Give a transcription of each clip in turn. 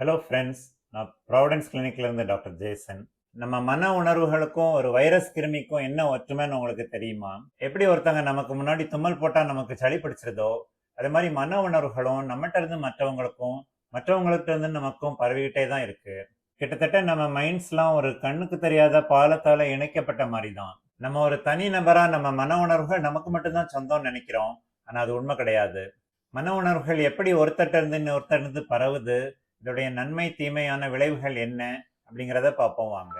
Hello friends நான் Providence கிளினிக்ல இருந்து டாக்டர் ஜேசன் நம்ம மன உணர்வுகளுக்கும் ஒரு வைரஸ் கிருமிக்கும் என்ன ஒற்றுமைன்னு உங்களுக்கு தெரியுமா? எப்படி ஒருத்தங்க நமக்கு முன்னாடி தும்மல் போட்டால் நமக்கு சளி பிடிச்சிருதோ அதே மாதிரி மன உணர்வுகளும் நம்மகிட்ட இருந்து மற்றவங்களுக்கும் மற்றவங்கள்ட்ட இருந்து நமக்கும் பரவிக்கிட்டே தான் இருக்கு. கிட்டத்தட்ட நம்ம மைண்ட்ஸ்லாம் ஒரு கண்ணுக்கு தெரியாத பாலத்தால் இணைக்கப்பட்ட மாதிரி தான் நம்ம ஒரு தனி நபராக நம்ம மன உணர்வுகள் நமக்கு மட்டும்தான் சொந்தம்னு நினைக்கிறோம். ஆனால் அது உண்மை கிடையாது. மன உணர்வுகள் எப்படி ஒருத்தட்ட இருந்து இன்னொருத்தர் இருந்து பரவுது? இதோடைய நன்மை தீமையான விளைவுகள் என்ன அப்படிங்கிறத பார்ப்போம் வாங்க.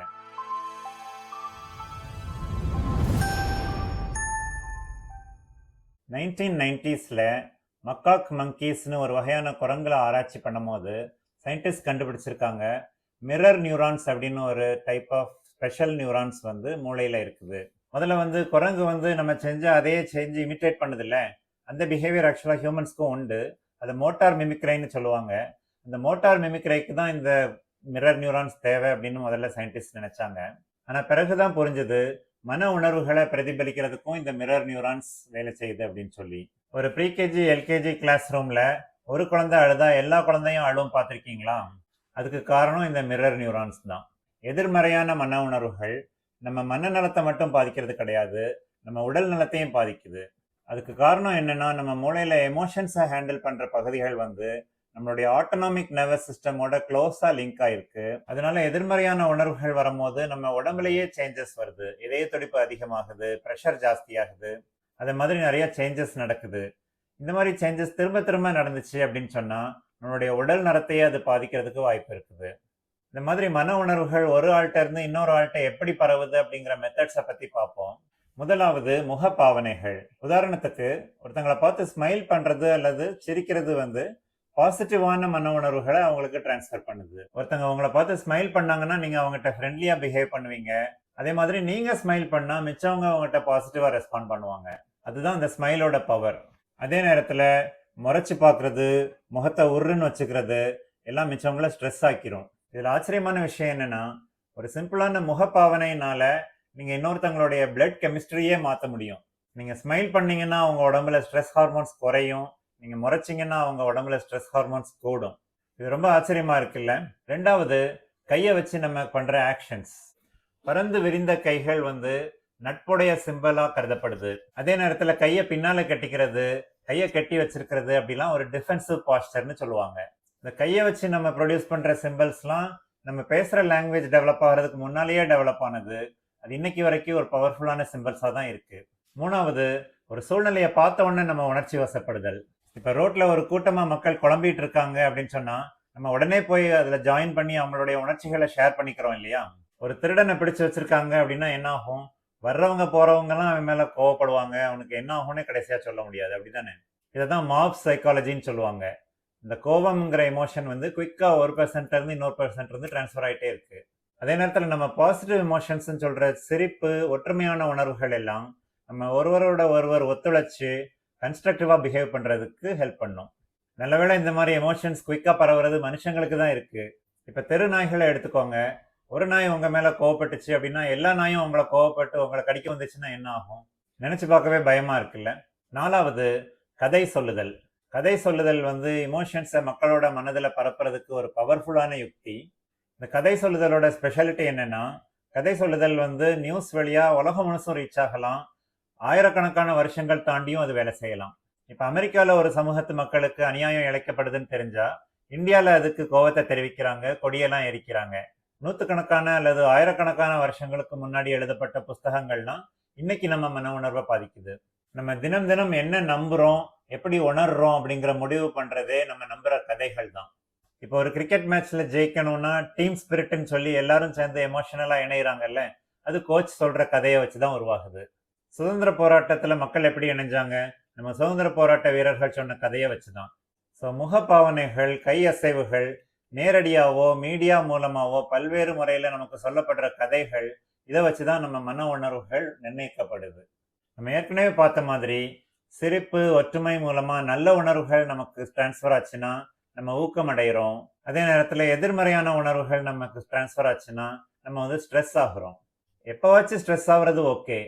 நைன்டீன் நைன்டிஸில் மக்காக் மங்கீஸ்னு ஒரு வகையான குரங்களை ஆராய்ச்சி பண்ணும்போது சயின்டிஸ்ட் கண்டுபிடிச்சிருக்காங்க. மிரர் நியூரான்ஸ் அப்படின்னு ஒரு டைப் ஆஃப் ஸ்பெஷல் நியூரான்ஸ் வந்து மூளையில் இருக்குது. முதல்ல வந்து குரங்கு வந்து நம்ம செஞ்ச அதையே செஞ்சு இமிட்டேட் பண்ணுதில்ல. அந்த பிஹேவியர் ஆக்சுவலாக ஹியூமன்ஸ்க்கும் உண்டு. அதை மோட்டார் மிமிக்ரைன்னு சொல்லுவாங்க. இந்த மோட்டார் மிமிக்ரைக்கு தான் இந்த மிரர் நியூரான்ஸ் தேவை அப்படின்னு முதல்ல சயின்டிஸ்ட் நினைச்சாங்க. ஆனால் பிறகுதான் புரிஞ்சது மன உணர்வுகளை பிரதிபலிக்கிறதுக்கும் இந்த மிரர் நியூரான்ஸ் வேலை செய்யுது அப்படின்னு சொல்லி. ஒரு ப்ரீகேஜி எல்கேஜி கிளாஸ் ரூம்ல ஒரு குழந்தை அழுதா எல்லா குழந்தையும் அழுவும் பார்த்துருக்கீங்களா? அதுக்கு காரணம் இந்த மிரர் நியூரான்ஸ் தான். எதிர்மறையான மன உணர்வுகள் நம்ம மனநலத்தை மட்டும் பாதிக்கிறது கிடையாது நம்ம உடல் நலத்தையும் பாதிக்குது. அதுக்கு காரணம் என்னன்னா நம்ம மூளையில எமோஷன்ஸை ஹேண்டில் பண்ற பகுதிகள் வந்து நம்மளுடைய ஆட்டோனாமிக் நர்வஸ் சிஸ்டமோட க்ளோஸா லிங்க் ஆயிருக்கு. அதனால எதிர்மறையான உணர்வுகள் வரும்போது நம்ம உடம்புலயே சேஞ்சஸ் வருது. இதய துடிப்பு அதிகமாகுது ப்ரெஷர் ஜாஸ்தியாகுது. அது மாதிரி நிறைய சேஞ்சஸ் நடக்குது. இந்த மாதிரி சேஞ்சஸ் திரும்ப திரும்ப நடந்துச்சு அப்படின்னு சொன்னா நம்மளுடைய உடல் நலத்தையே அது பாதிக்கிறதுக்கு வாய்ப்பு இருக்குது. இந்த மாதிரி மன உணர்வுகள் ஒரு ஆள்கிட்ட இருந்து இன்னொரு ஆள்கிட்ட எப்படி பரவுது அப்படிங்கிற மெத்தட்ஸை பத்தி பார்ப்போம். முதலாவது முக பாவனைகள் உதாரணத்துக்கு ஒருத்தங்களை பார்த்து ஸ்மைல் பண்றது அல்லது சிரிக்கிறது வந்து பாசிட்டிவான மன உணர்வுகளை அவங்களுக்கு டிரான்ஸ்ஃபர் பண்ணுது. ஒருத்தங்க உங்களை பார்த்து ஸ்மைல் பண்ணாங்கன்னா நீங்க அவங்ககிட்ட ஃப்ரெண்ட்லியா பிஹேவ் பண்ணுவீங்க. அதே மாதிரி நீங்க ஸ்மைல் பண்ணா மிச்சவங்க அவங்ககிட்ட பாசிட்டிவா ரெஸ்பாண்ட் பண்ணுவாங்க. அதுதான் அந்த ஸ்மைலோட பவர் அதே நேரத்துல முறைச்சு பார்க்குறது முகத்தை உருன்னு வச்சுக்கிறது எல்லாம் மிச்சவங்கள ஸ்ட்ரெஸ் ஆக்கிரும். இதுல ஆச்சரியமான விஷயம் என்னன்னா ஒரு சிம்பிளான முகப்பாவனையினால நீங்க இன்னொருத்தவங்களுடைய பிளட் கெமிஸ்ட்ரியே மாற்ற முடியும். நீங்க ஸ்மைல் பண்ணீங்கன்னா அவங்க உடம்புல ஸ்ட்ரெஸ் ஹார்மோன்ஸ் குறையும். நீங்க முறைச்சிங்கன்னா அவங்க உடம்புல ஸ்ட்ரெஸ் ஹார்மோன்ஸ் கூடும். இது ரொம்ப ஆச்சரியமா இருக்குல்ல? ரெண்டாவது கையை வச்சு நம்ம பண்ற ஆக்ஷன்ஸ் பறந்து விரிந்த கைகள் வந்து நட்புடைய சிம்பலாக கருதப்படுது. அதே நேரத்துல கையை பின்னால கட்டிக்கிறது கையை கட்டி வச்சிருக்கிறது அப்படிலாம் ஒரு டிஃபென்சிவ் பாஸ்டர்னு சொல்லுவாங்க. இந்த கையை வச்சு நம்ம ப்ரொடியூஸ் பண்ற சிம்பிள்ஸ்லாம் நம்ம பேசுற லாங்குவேஜ் டெவலப் ஆகிறதுக்கு முன்னாலேயே டெவலப் ஆனது. அது இன்னைக்கு வரைக்கும் ஒரு பவர்ஃபுல்லான சிம்பிள்ஸாக தான் இருக்கு. மூணாவது ஒரு சூழ்நிலையை பார்த்த உடனே நம்ம உணர்ச்சி வசப்படுதல். இப்போ ரோட்டில் ஒரு கூட்டமாக மக்கள் குழம்பிட்டு இருக்காங்க அப்படின்னு சொன்னால் நம்ம உடனே போய் அதில் ஜாயின் பண்ணி அவங்களுடைய உணர்ச்சிகளை ஷேர் பண்ணிக்கிறோம் இல்லையா? ஒரு திருடனை பிடிச்சு வச்சிருக்காங்க அப்படின்னா என்ன ஆகும்? வர்றவங்க போகிறவங்கலாம் அவன் மேலே கோவப்படுவாங்க. அவனுக்கு என்ன ஆகும்னு கடைசியாக சொல்ல முடியாது. அப்படி தானே இதை தான் மாப் சைக்காலஜின்னு சொல்லுவாங்க. இந்த கோபம்ங்கிற எமோஷன் வந்து குயிக்காக ஒரு பர்சன்ட்லேருந்து இன்னொரு பெர்சன்ட் இருந்து டிரான்ஸ்ஃபர் ஆயிட்டே அதே நேரத்தில் நம்ம பாசிட்டிவ் எமோஷன்ஸ் சொல்கிற சிரிப்பு ஒற்றுமையான உணர்வுகள் எல்லாம் நம்ம ஒருவரோட ஒருவர் ஒத்துழைச்சு கன்ஸ்ட்ரக்டிவாக பிஹேவ் பண்ணுறதுக்கு ஹெல்ப் பண்ணும். நல்லவேளை இந்த மாதிரி எமோஷன்ஸ் குயிக்காக பரவுறது மனுஷங்களுக்கு தான் இருக்குது இப்போ தெரு நாய்களை எடுத்துக்கோங்க. ஒரு நாய் உங்கள் மேலே கோவப்பட்டுச்சு அப்படின்னா எல்லா நாயும் உங்களை கோவப்பட்டு உங்களை கடிக்க வந்துச்சுன்னா என்ன ஆகும்? நினச்சி பார்க்கவே பயமாக இருக்குல்ல? நாலாவது கதை சொல்லுதல். கதை சொல்லுதல் வந்து இமோஷன்ஸை மக்களோட மனதில் பரப்புறதுக்கு ஒரு பவர்ஃபுல்லான யுக்தி. இந்த கதை சொல்லுதலோட ஸ்பெஷாலிட்டி என்னென்னா கதை சொல்லுதல் வந்து நியூஸ் வழியாக உலகம் முழுசும் ரீச் ஆகலாம். ஆயிரக்கணக்கான வருஷங்கள் தாண்டியும் அது வேலை செய்யலாம். இப்போ அமெரிக்காவில் ஒரு சமூகத்து மக்களுக்கு அநியாயம் இழைக்கப்படுதுன்னு தெரிஞ்சா இந்தியாவில் அதுக்கு கோவத்தை தெரிவிக்கிறாங்க கொடியெல்லாம் எரிக்கிறாங்க. நூற்றுக்கணக்கான அல்லது ஆயிரக்கணக்கான வருஷங்களுக்கு முன்னாடி எழுதப்பட்ட புஸ்தகங்கள்லாம் இன்னைக்கு நம்ம மன உணர்வை பாதிக்குது. நம்ம தினம் தினம் என்ன நம்புகிறோம் எப்படி உணர்றோம் அப்படிங்கிற முடிவு பண்ணுறதே நம்ம நம்புகிற கதைகள் தான் இப்போ ஒரு கிரிக்கெட் மேட்ச்ல ஜெயிக்கணும்னா டீம் ஸ்பிரிட்னு சொல்லி எல்லாரும் சேர்ந்து எமோஷனலாக இணையிறாங்கல்ல அது கோச் சொல்ற கதையை வச்சு தான் உருவாகுது. சுதந்திர போராட்டத்தில் மக்கள் எப்படி இணைஞ்சாங்க? நம்ம சுதந்திர போராட்ட வீரர்கள் சொன்ன கதையை வச்சு தான் ஸோ முகப்பாவனைகள் கை அசைவுகள் நேரடியாவோ மீடியா மூலமாவோ பல்வேறு முறையில் நமக்கு சொல்லப்படுற கதைகள் இதை வச்சு தான் நம்ம மன உணர்வுகள் நிர்ணயிக்கப்படுது. நம்ம ஏற்கனவே பார்த்த மாதிரி சிரிப்பு ஒற்றுமை மூலமாக நல்ல உணர்வுகள் நமக்கு டிரான்ஸ்ஃபர் ஆச்சுன்னா நம்ம ஊக்கம் அடைகிறோம் அதே நேரத்தில் எதிர்மறையான உணர்வுகள் நமக்கு டிரான்ஸ்ஃபர் ஆச்சுன்னா நம்ம வந்து ஸ்ட்ரெஸ் ஆகுறோம். எப்போவாச்சும் ஸ்ட்ரெஸ் ஆகுறது ஓகே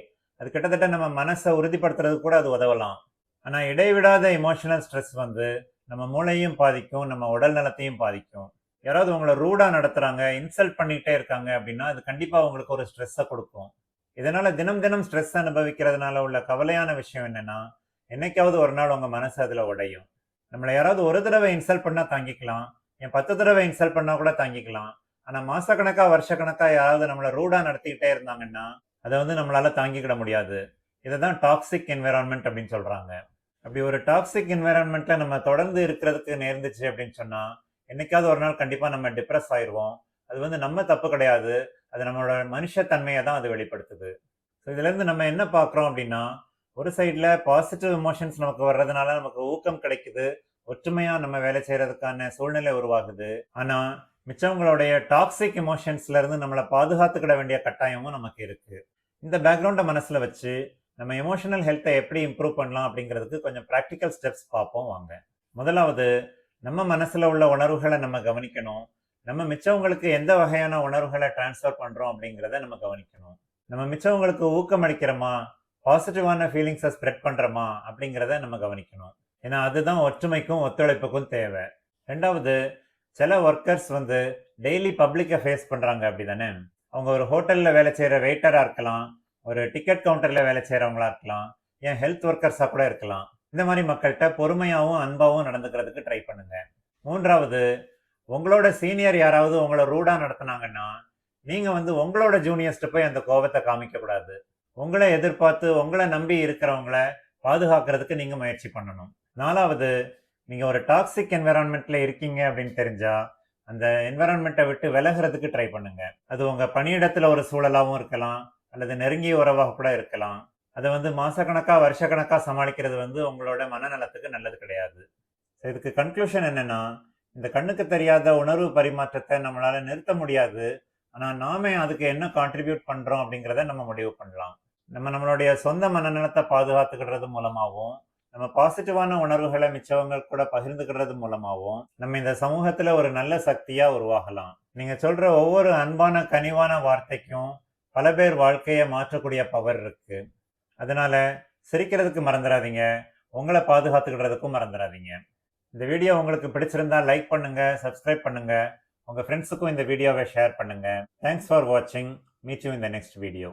அது கிட்டத்தட்ட நம்ம மனசை உறுதிப்படுத்துறது கூட அது உதவலாம். ஆனால் இடைவிடாத இமோஷனல் ஸ்ட்ரெஸ் வந்து நம்ம மூளையும் பாதிக்கும் நம்ம உடல் நலத்தையும் பாதிக்கும். யாராவது உங்களை ரூடாக நடத்துகிறாங்க இன்சல்ட் பண்ணிக்கிட்டே இருக்காங்க அப்படின்னா அது கண்டிப்பாக உங்களுக்கு ஒரு ஸ்ட்ரெஸ்ஸை கொடுக்கும். இதனால் தினம் தினம் ஸ்ட்ரெஸ் அனுபவிக்கிறதுனால உள்ள கவலையான விஷயம் என்னென்னா என்னைக்காவது ஒரு நாள் உங்கள் மனசு அதில் உடையும். நம்மளை யாராவது ஒரு தடவை இன்சல்ட் பண்ணால் தாங்கிக்கலாம். என் பத்து தடவை இன்சல்ட் பண்ணால் கூட தாங்கிக்கலாம். ஆனால் மாதக்கணக்காக வருஷக்கணக்காக யாராவது நம்மளை ரூடாக நடத்திக்கிட்டே இருந்தாங்கன்னா அதை வந்து நம்மளால் தாங்கிக்கிட முடியாது. இதை தான் டாக்ஸிக் என்விரான்மெண்ட் அப்படின்னு சொல்கிறாங்க அப்படி ஒரு டாக்ஸிக் என்விரான்மெண்ட்ல நம்ம தொடர்ந்து இருக்கிறதுக்கு நேர்ந்துச்சு அப்படின்னு சொன்னால் என்னைக்காவது ஒரு நாள் கண்டிப்பாக நம்ம டிப்ரெஸ் ஆயிடுவோம் அது வந்து நம்ம தப்பு கிடையாது. அது நம்மளோட மனுஷத்தன்மையை தான் அது வெளிப்படுத்துது. ஸோ இதுலேருந்து நம்ம என்ன பார்க்குறோம் அப்படின்னா ஒரு சைடில் பாசிட்டிவ் எமோஷன்ஸ் நமக்கு வர்றதுனால நமக்கு ஊக்கம் கிடைக்குது. ஒற்றுமையாக நம்ம வேலை செய்கிறதுக்கான சூழ்நிலை உருவாகுது. ஆனால் மிச்சவங்களுடைய டாக்ஸிக் இமோஷன்ஸ்லேருந்து நம்மளை பாதுகாத்துக்கிட வேண்டிய கட்டாயமும் நமக்கு இருக்குது இந்த பேக்ரவுண்டை மனசில் வச்சு நம்ம எமோஷனல் ஹெல்த்தை எப்படி இம்ப்ரூவ் பண்ணலாம் அப்படிங்கிறதுக்கு கொஞ்சம் ப்ராக்டிக்கல் ஸ்டெப்ஸ் பார்ப்போம் வாங்க. முதலாவது நம்ம மனசில் உள்ள உணர்வுகளை நம்ம கவனிக்கணும். நம்ம மிச்சவங்களுக்கு எந்த வகையான உணர்வுகளை டிரான்ஸ்ஃபர் பண்ணுறோம் அப்படிங்கிறத நம்ம கவனிக்கணும். நம்ம மிச்சவங்களுக்கு ஊக்கம் அளிக்கிறோமா? பாசிட்டிவான ஃபீலிங்ஸை ஸ்ப்ரெட் பண்ணுறோமா அப்படிங்கிறத நம்ம கவனிக்கணும். ஏன்னா அதுதான் ஒற்றுமைக்கும் ஒத்துழைப்புக்கும் தேவை. ரெண்டாவது சில ஒர்க்கர்ஸ் வந்து டெய்லி பப்ளிக்கை ஃபேஸ் பண்ணுறாங்க அப்படி தானே அவங்க ஒரு ஹோட்டலில் வேலை செய்கிற வெயிட்டராக இருக்கலாம் ஒரு டிக்கெட் கவுண்டரில் வேலை செய்கிறவங்களா இருக்கலாம் ஏன் ஹெல்த் ஒர்க்கர்ஸாக கூட இருக்கலாம். இந்த மாதிரி மக்கள்கிட்ட பொறுமையாகவும் அன்பாகவும் நடந்துக்கிறதுக்கு ட்ரை பண்ணுங்க. மூன்றாவது உங்களோட சீனியர் யாராவது உங்களை ரூடாக நடத்துனாங்கன்னா நீங்கள் வந்து உங்களோட ஜூனியர்ஸ்ட்டு போய் அந்த கோபத்தை காமிக்கக்கூடாது உங்களை எதிர்பார்த்து உங்களை நம்பி இருக்கிறவங்கள பாதுகாக்கிறதுக்கு நீங்கள் முயற்சி பண்ணணும். நாலாவது நீங்கள் ஒரு டாக்ஸிக் என்விரான்மெண்ட்டில் இருக்கீங்க அப்படின்னு தெரிஞ்சால் அந்த என்விரான்மெண்ட்டை விட்டு விலகிறதுக்கு ட்ரை பண்ணுங்கள் அது உங்கள் பணியிடத்தில் ஒரு சூழலாகவும் இருக்கலாம் அல்லது நெருங்கிய உறவாக கூட இருக்கலாம். அதை வந்து மாதக்கணக்காக வருஷக்கணக்காக சமாளிக்கிறது வந்து உங்களோட மனநலத்துக்கு நல்லது கிடையாது. ஸோ இதுக்கு கன்க்ளூஷன் என்னன்னா இந்த கண்ணுக்கு தெரியாத உணர்வு பரிமாற்றத்தை நம்மளால் நிறுத்த முடியாது. ஆனால் நாமே அதுக்கு என்ன கான்ட்ரிபியூட் பண்ணுறோம் அப்படிங்கிறத நம்ம முடிவு பண்ணலாம். நம்ம நம்மளுடைய சொந்த மனநலத்தை பாதுகாத்துக்கிறது மூலமாகவும் நம்ம பாசிட்டிவான உணர்வுகளை மிச்சவங்க கூட பகிர்ந்துக்கிறது மூலமாகவும் நம்ம இந்த சமூகத்துல ஒரு நல்ல சக்தியா உருவாகலாம். நீங்க சொல்ற ஒவ்வொரு அன்பான கனிவான வார்த்தைக்கும் பல பேர் வாழ்க்கையை மாற்றக்கூடிய பவர் இருக்கு. அதனால சிரிக்கிறதுக்கு மறந்துடாதீங்க. உங்களை பாதுகாத்துக்கிறதுக்கும் மறந்துடாதீங்க. இந்த வீடியோ உங்களுக்கு பிடிச்சிருந்தா லைக் பண்ணுங்க சப்ஸ்கிரைப் பண்ணுங்க. உங்க ஃப்ரெண்ட்ஸுக்கும் இந்த வீடியோவை ஷேர் பண்ணுங்க. தேங்க்ஸ் ஃபார் வாட்சிங் மீட் யூ இந்த நெக்ஸ்ட் வீடியோ